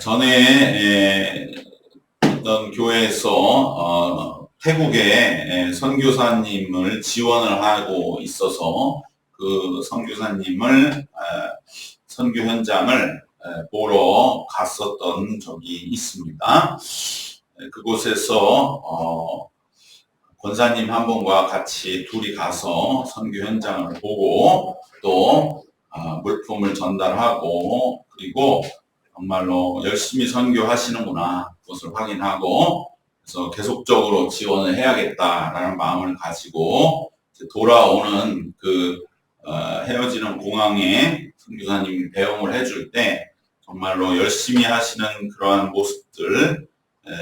전에 에, 어떤 교회에서 어, 태국에 에, 선교사님을 지원을 하고 있어서 그 선교사님을 에, 선교 현장을 에, 보러 갔었던 적이 있습니다. 에, 그곳에서 어, 권사님 한 분과 같이 둘이 가서 선교 현장을 보고 또 아, 물품을 전달하고 그리고 정말로 열심히 선교하시는구나. 그것을 확인하고 그래서 계속적으로 지원을 해야겠다라는 마음을 가지고 돌아오는 그 어, 헤어지는 공항에 선교사님이 배웅을 해줄 때 정말로 열심히 하시는 그러한 모습들 에,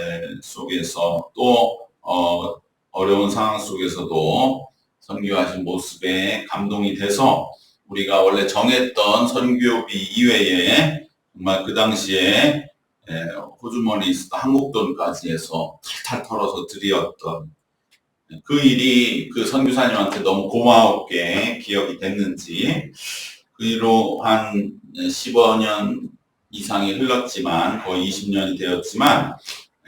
속에서 또 어, 어려운 상황 속에서도 선교하신 모습에 감동이 돼서 우리가 원래 정했던 선교비 이외에 정말 그 당시에 에, 호주머니 한국 돈까지 해서 탈탈 털어서 드렸던 그 일이 그 선교사님한테 너무 고마웠게 기억이 됐는지 그 이후로 한 15년 이상이 흘렀지만 거의 20년이 되었지만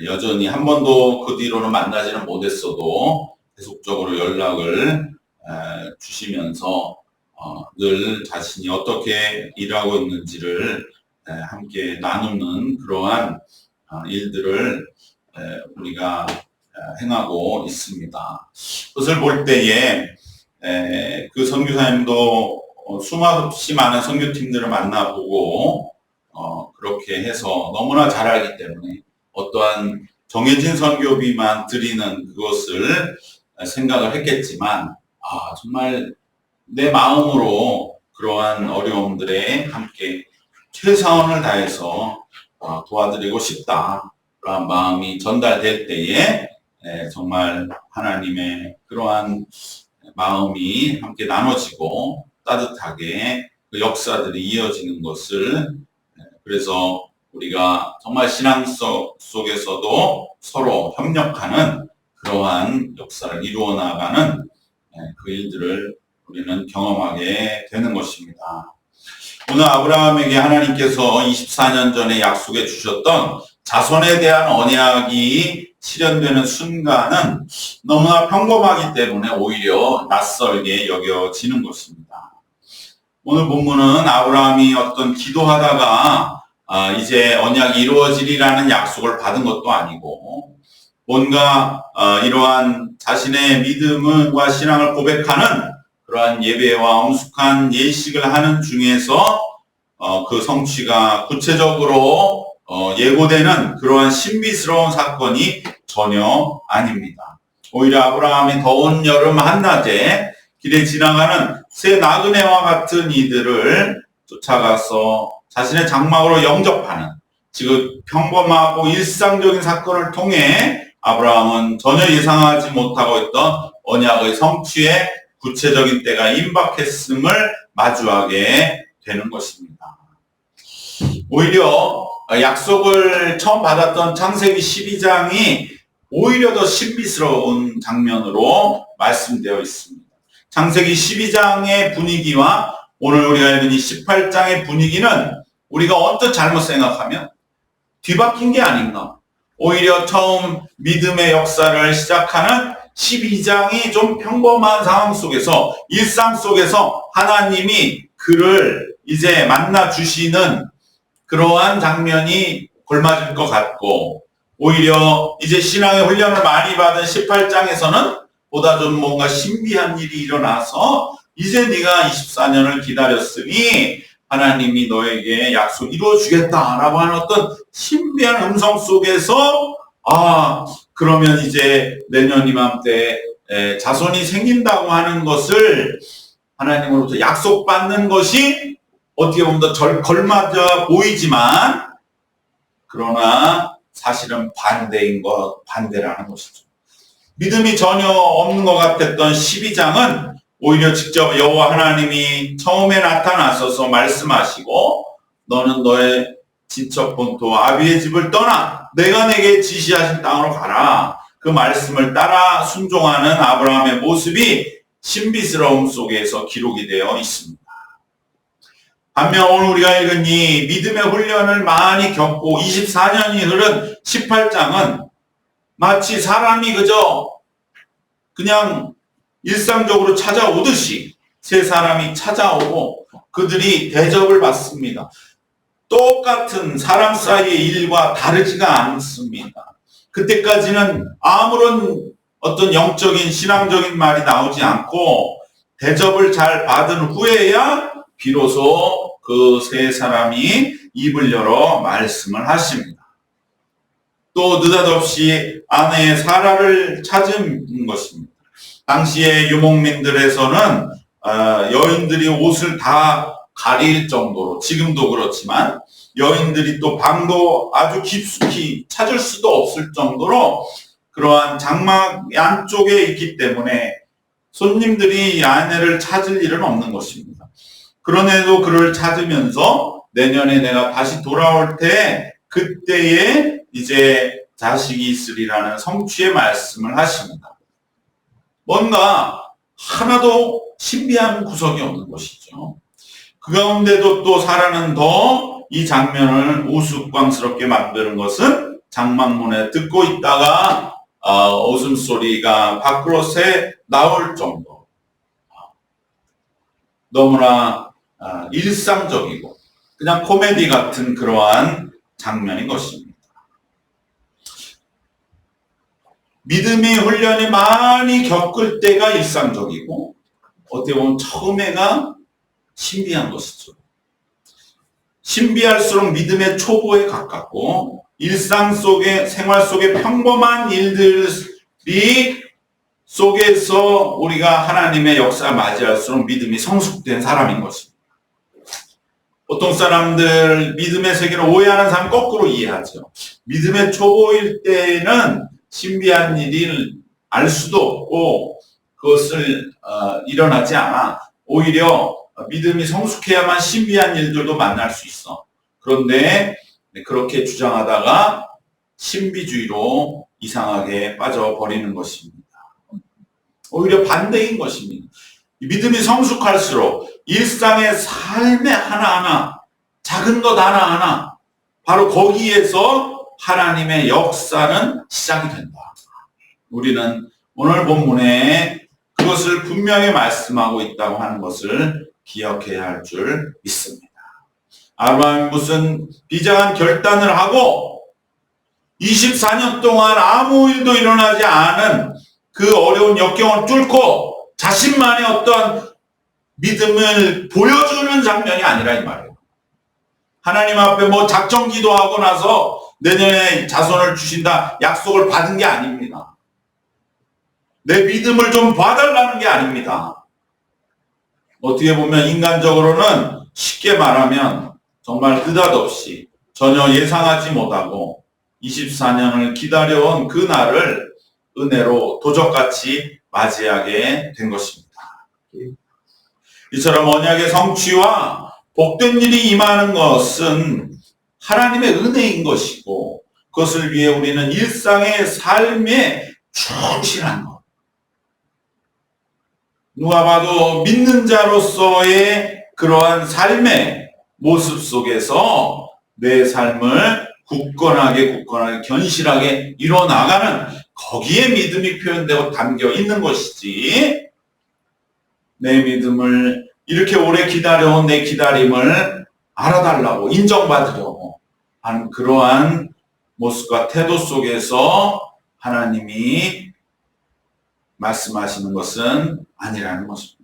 여전히 한 번도 그 뒤로는 만나지는 못했어도 계속적으로 연락을 에, 주시면서 어, 늘 자신이 어떻게 일하고 있는지를 에, 함께 나누는 그러한 어, 일들을 에, 우리가 에, 행하고 있습니다. 그것을 볼 때에 에, 그 선교사님도 어, 수없이 많은 선교팀들을 만나보고 어, 그렇게 해서 너무나 잘 알기 때문에 어떠한 정해진 선교비만 드리는 그것을 생각을 했겠지만 아 정말 내 마음으로 그러한 어려움들에 함께 최선을 다해서 어, 도와드리고 싶다. 그러한 마음이 전달될 때에 에, 정말 하나님의 그러한 마음이 함께 나눠지고 따뜻하게 그 역사들이 이어지는 것을 에, 그래서 우리가 정말 신앙 속, 속에서도 서로 협력하는 그러한 역사를 이루어 나가는 에, 그 일들을 우리는 경험하게 되는 것입니다. 오늘 아브라함에게 하나님께서 24년 전에 약속해 주셨던 자손에 대한 언약이 실현되는 순간은 너무나 평범하기 때문에 오히려 낯설게 여겨지는 것입니다. 오늘 본문은 아브라함이 어떤 기도하다가 아, 이제 언약이 이루어지리라는 약속을 받은 것도 아니고 뭔가 어, 이러한 자신의 믿음과 신앙을 고백하는 그러한 예배와 엄숙한 예식을 하는 중에서 어, 그 성취가 구체적으로 어, 예고되는 그러한 신비스러운 사건이 전혀 아닙니다. 오히려 아브라함이 더운 여름 한낮에 길에 지나가는 새 나그네와 같은 이들을 쫓아가서 자신의 장막으로 영접하는 지금 평범하고 일상적인 사건을 통해 아브라함은 전혀 예상하지 못하고 있던 언약의 성취에 구체적인 때가 임박했음을 마주하게 되는 것입니다. 오히려 약속을 처음 받았던 창세기 12장이 오히려 더 신비스러운 장면으로 말씀되어 있습니다. 창세기 12장의 분위기와 오늘 우리가 읽은 이 18장의 분위기는 우리가 언뜻 잘못 생각하면 뒤바뀐 게 아닌가. 오히려 처음 믿음의 역사를 시작하는 12장이 좀 평범한 상황 속에서 일상 속에서 하나님이 그를 이제 만나 주시는 그러한 장면이 골맞을 것 같고 오히려 이제 신앙의 훈련을 많이 받은 18장에서는 보다 좀 뭔가 신비한 일이 일어나서 이제 네가 24년을 기다렸으니 하나님이 너에게 약속 이루어 주겠다라고 하는 어떤 신비한 음성 속에서 아 그러면 이제 내년 이맘때 자손이 생긴다고 하는 것을 하나님으로부터 약속받는 것이 어떻게 보면 더 걸맞아 보이지만 그러나 사실은 반대인 것 반대라는 것이죠. 믿음이 전혀 없는 것 같았던 12장은 오히려 직접 여호와 하나님이 처음에 나타나셔서 말씀하시고 너는 너의 친척 본토 아비의 집을 떠나 내가 내게 지시하신 땅으로 가라. 그 말씀을 따라 순종하는 아브라함의 모습이 신비스러움 속에서 기록이 되어 있습니다. 반면 오늘 우리가 읽은 이 믿음의 훈련을 많이 겪고 24년이 흐른 18장은 마치 사람이 그저 그냥 일상적으로 찾아오듯이 세 사람이 찾아오고 그들이 대접을 받습니다. 똑같은 사람 사이의 일과 다르지가 않습니다. 그때까지는 아무런 어떤 영적인 신앙적인 말이 나오지 않고 대접을 잘 받은 후에야 비로소 그 세 사람이 입을 열어 말씀을 하십니다. 또 느닷없이 아내의 사라를 찾은 것입니다. 당시의 유목민들에서는 어, 여인들이 옷을 다 가릴 정도로 지금도 그렇지만 여인들이 또 방도 아주 깊숙이 찾을 수도 없을 정도로 그러한 장막 안쪽에 있기 때문에 손님들이 아내를 찾을 일은 없는 것입니다. 그런데도 그를 찾으면서 내년에 내가 다시 돌아올 때 그때에 이제 자식이 있으리라는 성취의 말씀을 하십니다. 뭔가 하나도 신비한 구석이 없는 것이죠. 그 가운데도 또 사라는 더 이 장면을 우스꽝스럽게 만드는 것은 장막문에 듣고 있다가 어, 웃음소리가 밖으로 새 나올 정도. 너무나 아, 일상적이고 그냥 코미디 같은 그러한 장면인 것입니다. 믿음의 훈련이 많이 겪을 때가 일상적이고 어떻게 보면 처음에가 신비한 것이죠. 신비할수록 믿음의 초보에 가깝고 일상 속에 생활 속에 평범한 일들이 속에서 우리가 하나님의 역사 맞이할수록 믿음이 성숙된 사람인 것입니다. 보통 사람들 믿음의 세계를 오해하는 사람 거꾸로 이해하죠. 믿음의 초보일 때는 신비한 일을 알 수도 없고 그것을 어, 일어나지 않아 오히려 믿음이 성숙해야만 신비한 일들도 만날 수 있어. 그런데 그렇게 주장하다가 신비주의로 이상하게 빠져버리는 것입니다. 오히려 반대인 것입니다. 믿음이 성숙할수록 일상의 삶의 하나하나, 작은 것 하나하나, 바로 거기에서 하나님의 역사는 시작이 된다. 우리는 오늘 본문에 그것을 분명히 말씀하고 있다고 하는 것을 기억해야 할 줄 믿습니다. 아브라함이 무슨 비장한 결단을 하고 24년 동안 아무 일도 일어나지 않은 그 어려운 역경을 뚫고 자신만의 어떤 믿음을 보여주는 장면이 아니라 이 말이에요. 하나님 앞에 뭐 작정 기도하고 나서 내년에 자손을 주신다 약속을 받은 게 아닙니다. 내 믿음을 좀 봐달라는 게 아닙니다. 어떻게 보면 인간적으로는 쉽게 말하면 정말 느닷없이 전혀 예상하지 못하고 24년을 기다려온 그 날을 은혜로 도적같이 맞이하게 된 것입니다. 이처럼 언약의 성취와 복된 일이 임하는 것은 하나님의 은혜인 것이고 그것을 위해 우리는 일상의 삶에 충실한 것. 누가 봐도 믿는 자로서의 그러한 삶의 모습 속에서 내 삶을 굳건하게 굳건하게 견실하게 이뤄나가는 거기에 믿음이 표현되고 담겨 있는 것이지 내 믿음을 이렇게 오래 기다려온 내 기다림을 알아달라고 인정받으려고 하는 그러한 모습과 태도 속에서 하나님이 말씀하시는 것은 아니라는 것입니다.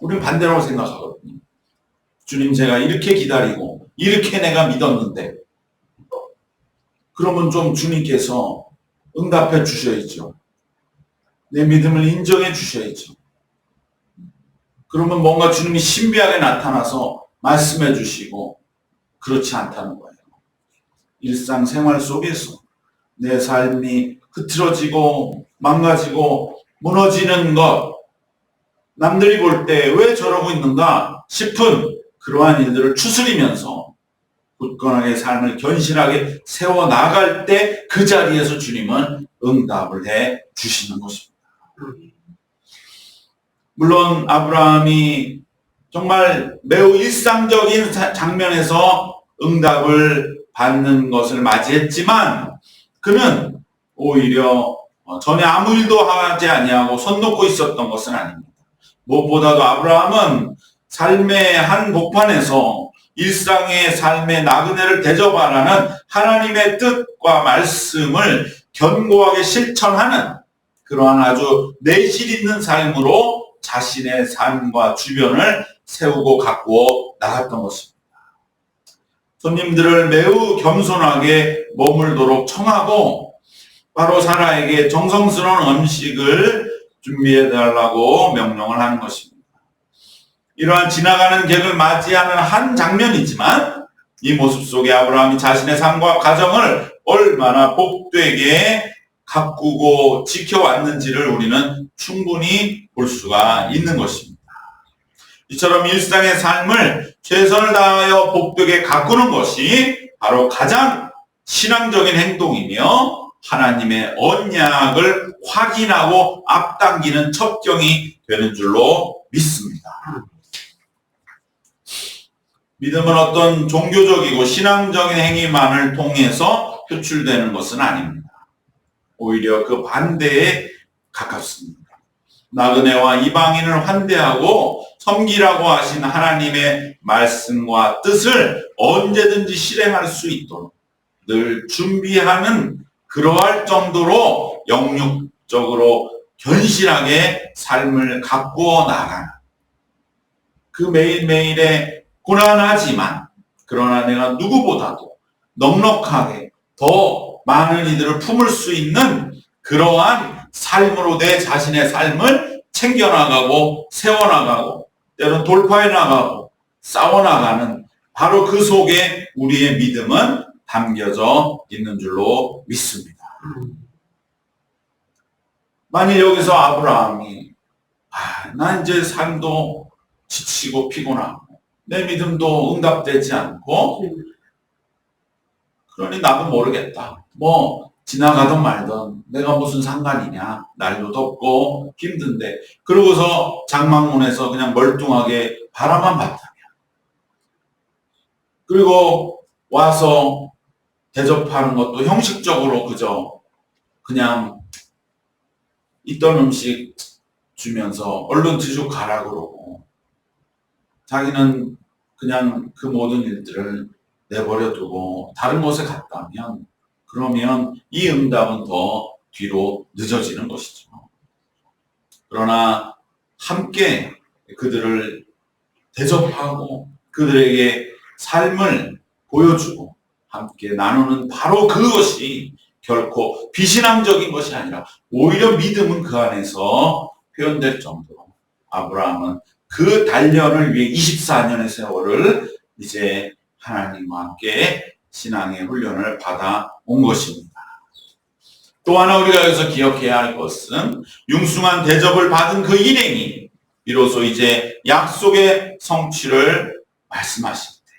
우리는 반대라고 생각하거든요. 주님 제가 이렇게 기다리고 이렇게 내가 믿었는데 그러면 좀 주님께서 응답해 주셔야죠. 내 믿음을 인정해 주셔야죠. 그러면 뭔가 주님이 신비하게 나타나서 말씀해 주시고 그렇지 않다는 거예요. 일상생활 속에서 내 삶이 흐트러지고 망가지고 무너지는 것 남들이 볼 때 왜 저러고 있는가 싶은 그러한 일들을 추스리면서 굳건하게 삶을 견실하게 세워 나갈 때 그 자리에서 주님은 응답을 해 주시는 것입니다. 물론 아브라함이 정말 매우 일상적인 사- 장면에서 응답을 받는 것을 맞이했지만 그는 오히려 어, 전에 아무 일도 하지 아니하고 손 놓고 있었던 것은 아닙니다. 무엇보다도 아브라함은 삶의 한 복판에서 일상의 삶의 나그네를 대접하라는 하나님의 뜻과 말씀을 견고하게 실천하는 그러한 아주 내실 있는 삶으로 자신의 삶과 주변을 세우고 갖고 나갔던 것입니다. 손님들을 매우 겸손하게 머물도록 청하고 바로 사라에게 정성스러운 음식을 준비해 달라고 명령을 하는 것입니다. 이러한 지나가는 객을 맞이하는 한 장면이지만 이 모습 속에 아브라함이 자신의 삶과 가정을 얼마나 복되게 가꾸고 지켜왔는지를 우리는 충분히 볼 수가 있는 것입니다. 이처럼 일상의 삶을 최선을 다하여 복되게 가꾸는 것이 바로 가장 신앙적인 행동이며 하나님의 언약을 확인하고 앞당기는 첩경이 되는 줄로 믿습니다. 믿음은 어떤 종교적이고 신앙적인 행위만을 통해서 표출되는 것은 아닙니다. 오히려 그 반대에 가깝습니다. 나그네와 이방인을 환대하고 섬기라고 하신 하나님의 말씀과 뜻을 언제든지 실행할 수 있도록 늘 준비하는 그러할 정도로 영육적으로 견실하게 삶을 가꾸어 나가는 그 매일매일의 고난하지만 그러나 내가 누구보다도 넉넉하게 더 많은 이들을 품을 수 있는 그러한 삶으로 내 자신의 삶을 챙겨나가고 세워나가고 때로는 돌파해 나가고 싸워나가는 바로 그 속에 우리의 믿음은 담겨져 있는 줄로 믿습니다. 만일 여기서 아브라함이 아, 난 이제 삶도 지치고 피곤하고 내 믿음도 응답되지 않고 그러니 나도 모르겠다. 뭐 지나가든 말든 내가 무슨 상관이냐. 날도 덥고 힘든데 그러고서 장막문에서 그냥 멀뚱하게 바라만 봤다면 그리고 와서 대접하는 것도 형식적으로 그저 그냥 있던 음식 주면서 얼른 드시고 가라 그러고 자기는 그냥 그 모든 일들을 내버려 두고 다른 곳에 갔다면 그러면 이 응답은 더 뒤로 늦어지는 것이죠. 그러나 함께 그들을 대접하고 그들에게 삶을 보여주고 함께 나누는 바로 그것이 결코 비신앙적인 것이 아니라 오히려 믿음은 그 안에서 표현될 정도로 아브라함은 그 단련을 위해 24년의 세월을 이제 하나님과 함께 신앙의 훈련을 받아 온 것입니다. 또 하나 우리가 여기서 기억해야 할 것은 융숭한 대접을 받은 그 일행이 비로소 이제 약속의 성취를 말씀하실 때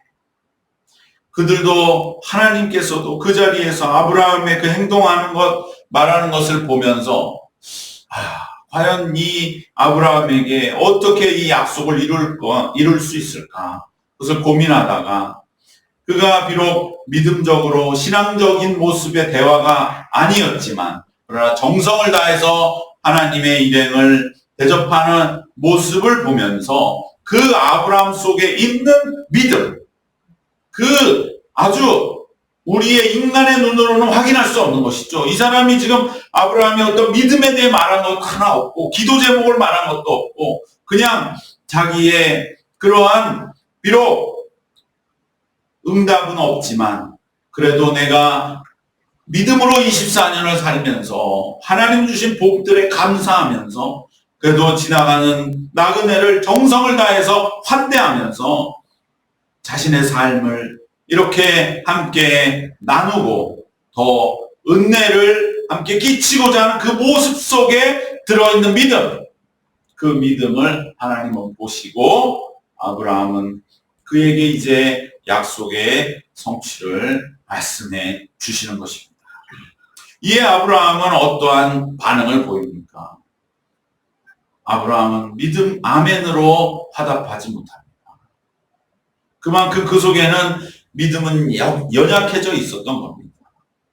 그들도 하나님께서도 그 자리에서 아브라함의 그 행동하는 것 말하는 것을 보면서 아, 과연 이 아브라함에게 어떻게 이 약속을 이룰 거 이룰 수 있을까? 그것을 고민하다가 그가 비록 믿음적으로 신앙적인 모습의 대화가 아니었지만 그러나 정성을 다해서 하나님의 일행을 대접하는 모습을 보면서 그 아브라함 속에 있는 믿음, 그 아주 우리의 인간의 눈으로는 확인할 수 없는 것이죠. 이 사람이 지금 아브라함이 어떤 믿음에 대해 말한 것 하나 없고, 기도 제목을 말한 것도 없고, 그냥 자기의 그러한 비록 응답은 없지만 그래도 내가 믿음으로 24년을 살면서 하나님 주신 복들에 감사하면서 그래도 지나가는 나그네를 정성을 다해서 환대하면서 자신의 삶을 이렇게 함께 나누고 더 은혜를 함께 끼치고자 하는 그 모습 속에 들어있는 믿음 그 믿음을 하나님은 보시고 아브라함은 그에게 이제 약속의 성취를 말씀해 주시는 것입니다. 이에 아브라함은 어떠한 반응을 보입니까? 아브라함은 믿음 아멘으로 화답하지 못합니다. 그만큼 그 속에는 믿음은 여- 연약해져 있었던 겁니다.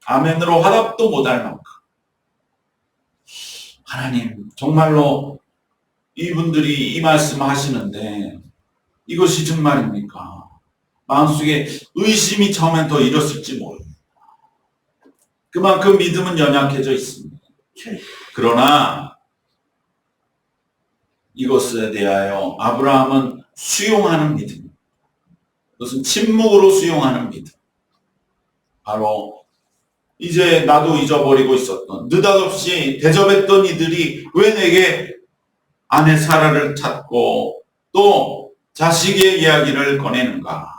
아멘으로 화답도 못할 만큼. 하나님, 정말로 이분들이 이 말씀 하시는데 이것이 정말입니까? 마음속에 의심이 처음엔 더 일었을지 모릅니다. 그만큼 믿음은 연약해져 있습니다. 그러나 이것에 대하여 아브라함은 수용하는 믿음. 그것은 침묵으로 수용하는 믿음. 바로 이제 나도 잊어버리고 있었던 느닷없이 대접했던 이들이 왜 내게 아내 사라를 찾고 또 자식의 이야기를 꺼내는가.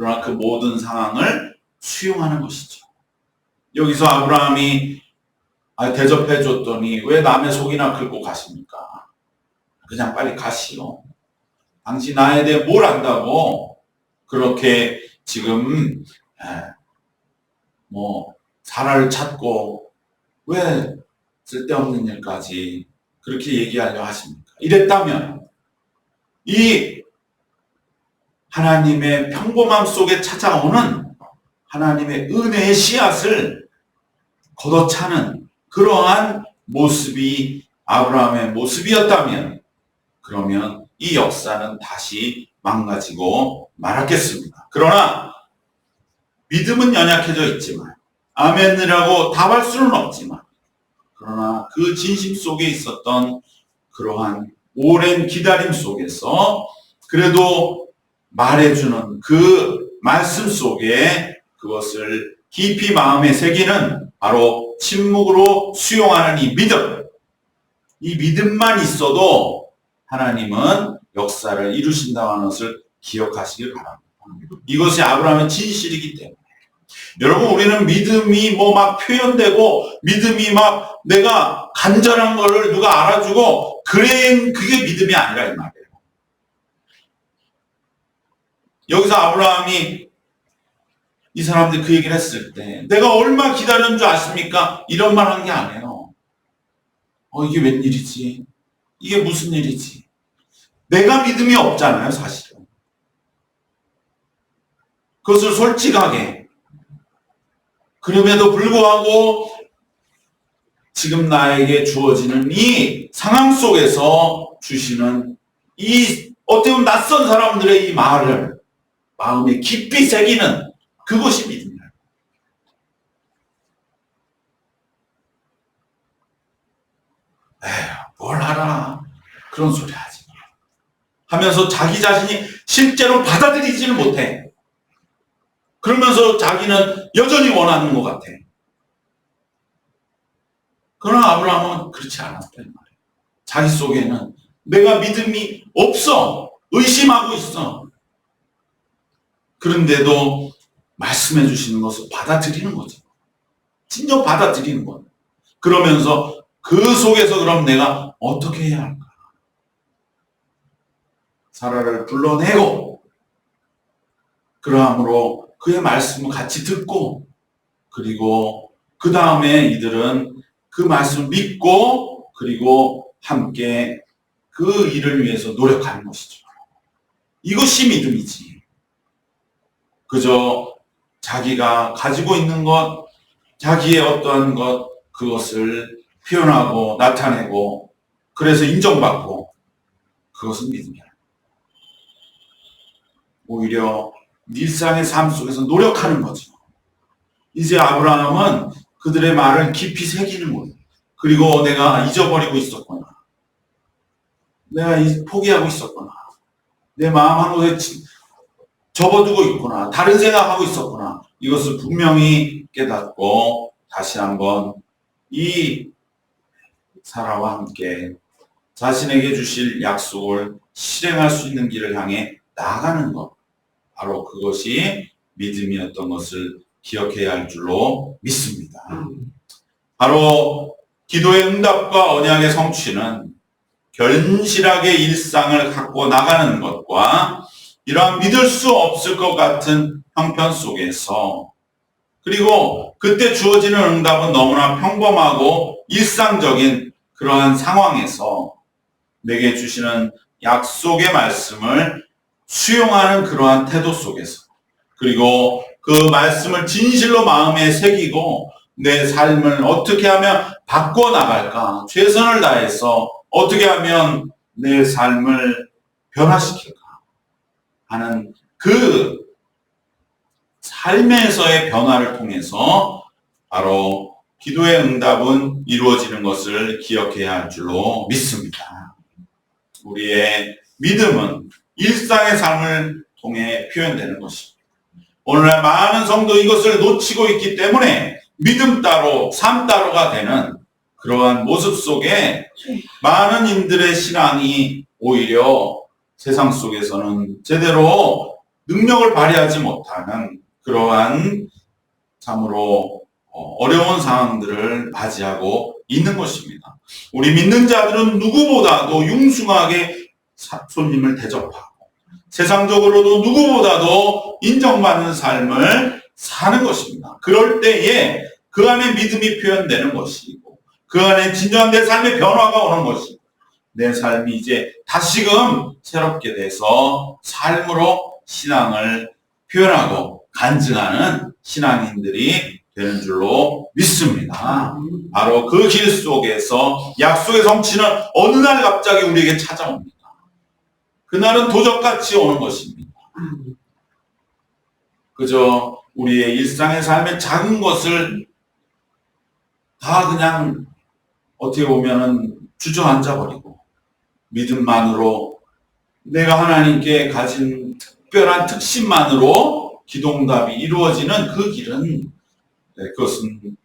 그러나 그 모든 상황을 수용하는 것이죠. 여기서 아브라함이 아, 대접해 줬더니 왜 남의 속이나 긁고 가십니까? 그냥 빨리 가시오. 당신 나에 대해 뭘 안다고 그렇게 지금 에, 뭐 사라를 찾고 왜 쓸데없는 일까지 그렇게 얘기하려 하십니까? 이랬다면 이 하나님의 평범함 속에 찾아오는 하나님의 은혜의 씨앗을 걷어차는 그러한 모습이 아브라함의 모습이었다면 그러면 이 역사는 다시 망가지고 말았겠습니다. 그러나 믿음은 연약해져 있지만 아멘이라고 답할 수는 없지만 그러나 그 진심 속에 있었던 그러한 오랜 기다림 속에서 그래도 말해주는 그 말씀 속에 그것을 깊이 마음에 새기는 바로 침묵으로 수용하는 이 믿음. 이 믿음만 있어도 하나님은 역사를 이루신다는 것을 기억하시길 바랍니다. 이것이 아브라함의 진실이기 때문에. 여러분, 우리는 믿음이 뭐 막 표현되고, 믿음이 막 내가 간절한 거를 누가 알아주고, 그래, 그게 믿음이 아니라 이 말이에요. 여기서 아브라함이 이 사람들이 그 얘기를 했을 때, 내가 얼마 기다렸는 줄 아십니까? 이런 말 한 게 아니에요. 어, 이게 웬일이지? 이게 무슨 일이지? 내가 믿음이 없잖아요, 사실은. 그것을 솔직하게. 그럼에도 불구하고 지금 나에게 주어지는 이 상황 속에서 주시는 이 어떻게 보면 낯선 사람들의 이 말을 마음에 깊이 새기는 그것이 믿음이에요. 에휴, 뭘 알아. 그런 소리 하지 마. 하면서 자기 자신이 실제로 받아들이지를 못해. 그러면서 자기는 여전히 원하는 것 같아. 그러나 아브라함은 그렇지 않았단 말이에요. 자기 속에는 내가 믿음이 없어. 의심하고 있어. 그런데도 말씀해 주시는 것을 받아들이는 거죠. 진정 받아들이는 것. 그러면서 그 속에서 그럼 내가 어떻게 해야 할까? 사라를 불러내고 그러함으로 그의 말씀을 같이 듣고 그리고 그 다음에 이들은 그 말씀을 믿고 그리고 함께 그 일을 위해서 노력하는 것이죠. 이것이 믿음이지. 그저 자기가 가지고 있는 것, 자기의 어떠한 것, 그것을 표현하고 나타내고 그래서 인정받고 그것은 믿음이야. 오히려 일상의 삶 속에서 노력하는 거죠. 이제 아브라함은 그들의 말을 깊이 새기는 거예요. 그리고 내가 잊어버리고 있었구나. 내가 이- 포기하고 있었구나. 내 마음 한 곳에 지- 접어두고 있구나. 다른 생각하고 있었구나. 이것을 분명히 깨닫고 다시 한번 이 사라와 함께 자신에게 주실 약속을 실행할 수 있는 길을 향해 나아가는 것. 바로 그것이 믿음이었던 것을 기억해야 할 줄로 믿습니다. 바로 기도의 응답과 언약의 성취는 견실하게 일상을 갖고 나가는 것과 이러한 믿을 수 없을 것 같은 형편 속에서 그리고 그때 주어지는 응답은 너무나 평범하고 일상적인 그러한 상황에서 내게 주시는 약속의 말씀을 수용하는 그러한 태도 속에서 그리고 그 말씀을 진실로 마음에 새기고 내 삶을 어떻게 하면 바꿔 나갈까 최선을 다해서 어떻게 하면 내 삶을 변화시킬까 하는 그 삶에서의 변화를 통해서 바로 기도의 응답은 이루어지는 것을 기억해야 할 줄로 믿습니다. 우리의 믿음은 일상의 삶을 통해 표현되는 것입니다. 오늘날 많은 성도 이것을 놓치고 있기 때문에 믿음 따로, 삶 따로가 되는 그러한 모습 속에 많은 이들의 신앙이 오히려 세상 속에서는 제대로 능력을 발휘하지 못하는 그러한 참으로 어, 어려운 상황들을 맞이하고 있는 것입니다. 우리 믿는 자들은 누구보다도 융숭하게 사- 손님을 대접하고 세상적으로도 누구보다도 인정받는 삶을 사는 것입니다. 그럴 때에 그 안에 믿음이 표현되는 것이고 그 안에 진정한 내 삶의 변화가 오는 것이고 내 삶이 이제 다시금 새롭게 돼서 삶으로 신앙을 표현하고 간증하는 신앙인들이 되는 줄로 믿습니다. 바로 그 길 속에서 약속의 성취는 어느 날 갑자기 우리에게 찾아옵니다. 그날은 도적같이 오는 것입니다. 그저 우리의 일상의 삶의 작은 것을 다 그냥 어떻게 보면은 주저앉아 버리고 믿음만으로 내가 하나님께 가진 특별한 특심만으로 기도응답이 이루어지는 그 길은 네, 그것은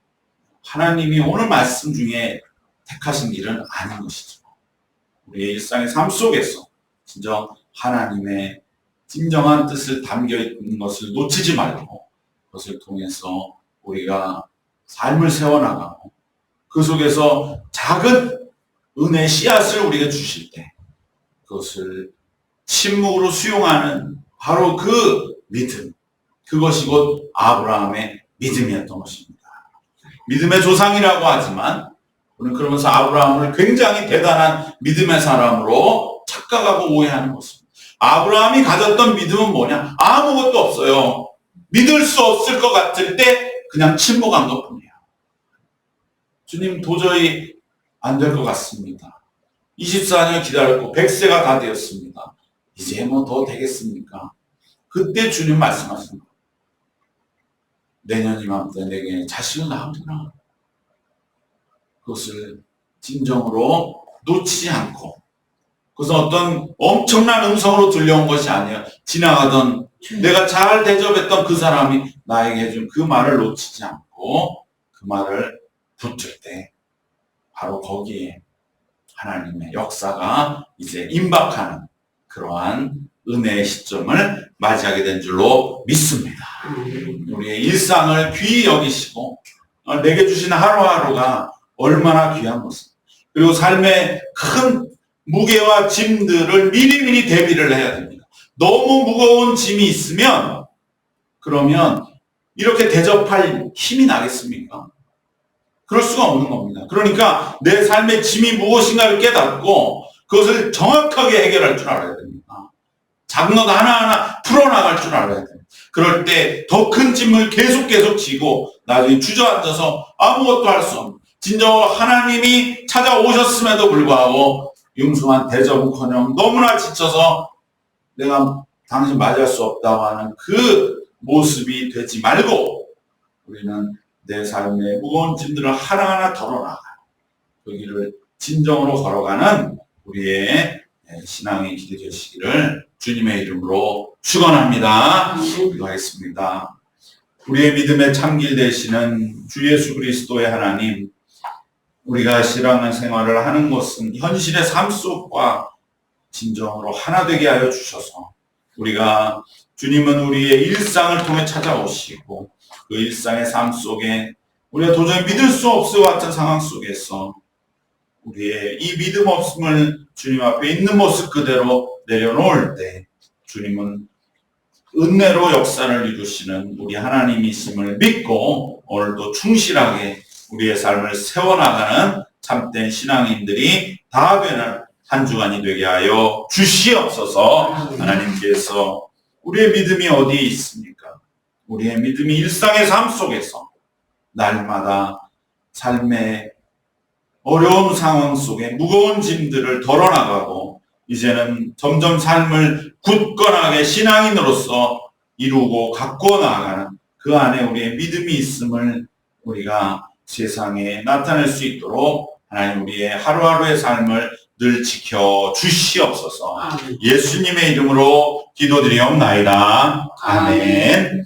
하나님이 오늘 말씀 중에 택하신 길은 아닌 것이죠. 우리의 일상의 삶 속에서 진정 하나님의 진정한 뜻을 담겨 있는 것을 놓치지 말고 그것을 통해서 우리가 삶을 세워나가고 그 속에서 작은 은혜 씨앗을 우리가 주실 때 그것을 침묵으로 수용하는 바로 그 믿음 그것이 곧 아브라함의 믿음이었던 것입니다. 믿음의 조상이라고 하지만 우리는 그러면서 아브라함을 굉장히 대단한 믿음의 사람으로 착각하고 오해하는 것입니다. 아브라함이 가졌던 믿음은 뭐냐? 아무것도 없어요. 믿을 수 없을 것 같을 때 그냥 침묵한 것 뿐이에요. 주님 도저히 안 될 것 같습니다. 24년 기다렸고 100세가 다 되었습니다. 이제 뭐 더 되겠습니까? 그때 주님 말씀하신 거. 내년 이맘때 내게 자식은 나오구나. 그것을 진정으로 놓치지 않고 그것은 어떤 엄청난 음성으로 들려온 것이 아니야. 지나가던 내가 잘 대접했던 그 사람이 나에게 해준 그 말을 놓치지 않고 그 말을 붙을 때 바로 거기에 하나님의 역사가 이제 임박하는 그러한 은혜의 시점을 맞이하게 된 줄로 믿습니다. 우리의 일상을 귀히 여기시고 어, 내게 주신 하루하루가 얼마나 귀한 것입니다. 그리고 삶의 큰 무게와 짐들을 미리미리 대비를 해야 됩니다. 너무 무거운 짐이 있으면 그러면 이렇게 대접할 힘이 나겠습니까? 그럴 수가 없는 겁니다. 그러니까 내 삶의 짐이 무엇인가를 깨닫고 그것을 정확하게 해결할 줄 알아야 됩니다. 작은 것 하나하나 풀어나갈 줄 알아야 됩니다. 그럴 때 더 큰 짐을 계속 계속 지고 나중에 주저앉아서 아무것도 할 수 없는 진정 하나님이 찾아오셨음에도 불구하고 융숭한 대접은커녕 너무나 지쳐서 내가 당신 맞이할 수 없다고 하는 그 모습이 되지 말고 우리는 내 삶의 무거운 짐들을 하나하나 덜어나가 그 길을 진정으로 걸어가는 우리의 신앙의 길이 되시기를 주님의 이름으로 축원합니다. 기도하겠습니다. 우리의 믿음의 참길 되시는 주 예수 그리스도의 하나님, 우리가 신앙의 생활을 하는 것은 현실의 삶 속과 진정으로 하나 되게 하여 주셔서 우리가 주님은 우리의 일상을 통해 찾아오시고 그 일상의 삶 속에 우리가 도저히 믿을 수것 같은 상황 속에서 우리의 이 믿음 없음을 주님 앞에 있는 모습 그대로 내려놓을 때 주님은 은혜로 역사를 이루시는 우리 하나님이심을 믿고 오늘도 충실하게 우리의 삶을 세워나가는 참된 신앙인들이 다 되는 한 주간이 되게 하여 주시옵소서 하나님께서 우리의 믿음이 어디에 있습니까? 우리의 믿음이 일상의 삶 속에서 날마다 삶의 어려운 상황 속에 무거운 짐들을 덜어나가고 이제는 점점 삶을 굳건하게 신앙인으로서 이루고 갖고 나가는 그 안에 우리의 믿음이 있음을 우리가 세상에 나타낼 수 있도록 하나님 우리의 하루하루의 삶을 늘 지켜 주시옵소서. 예수님의 이름으로 기도드리옵나이다. 아멘.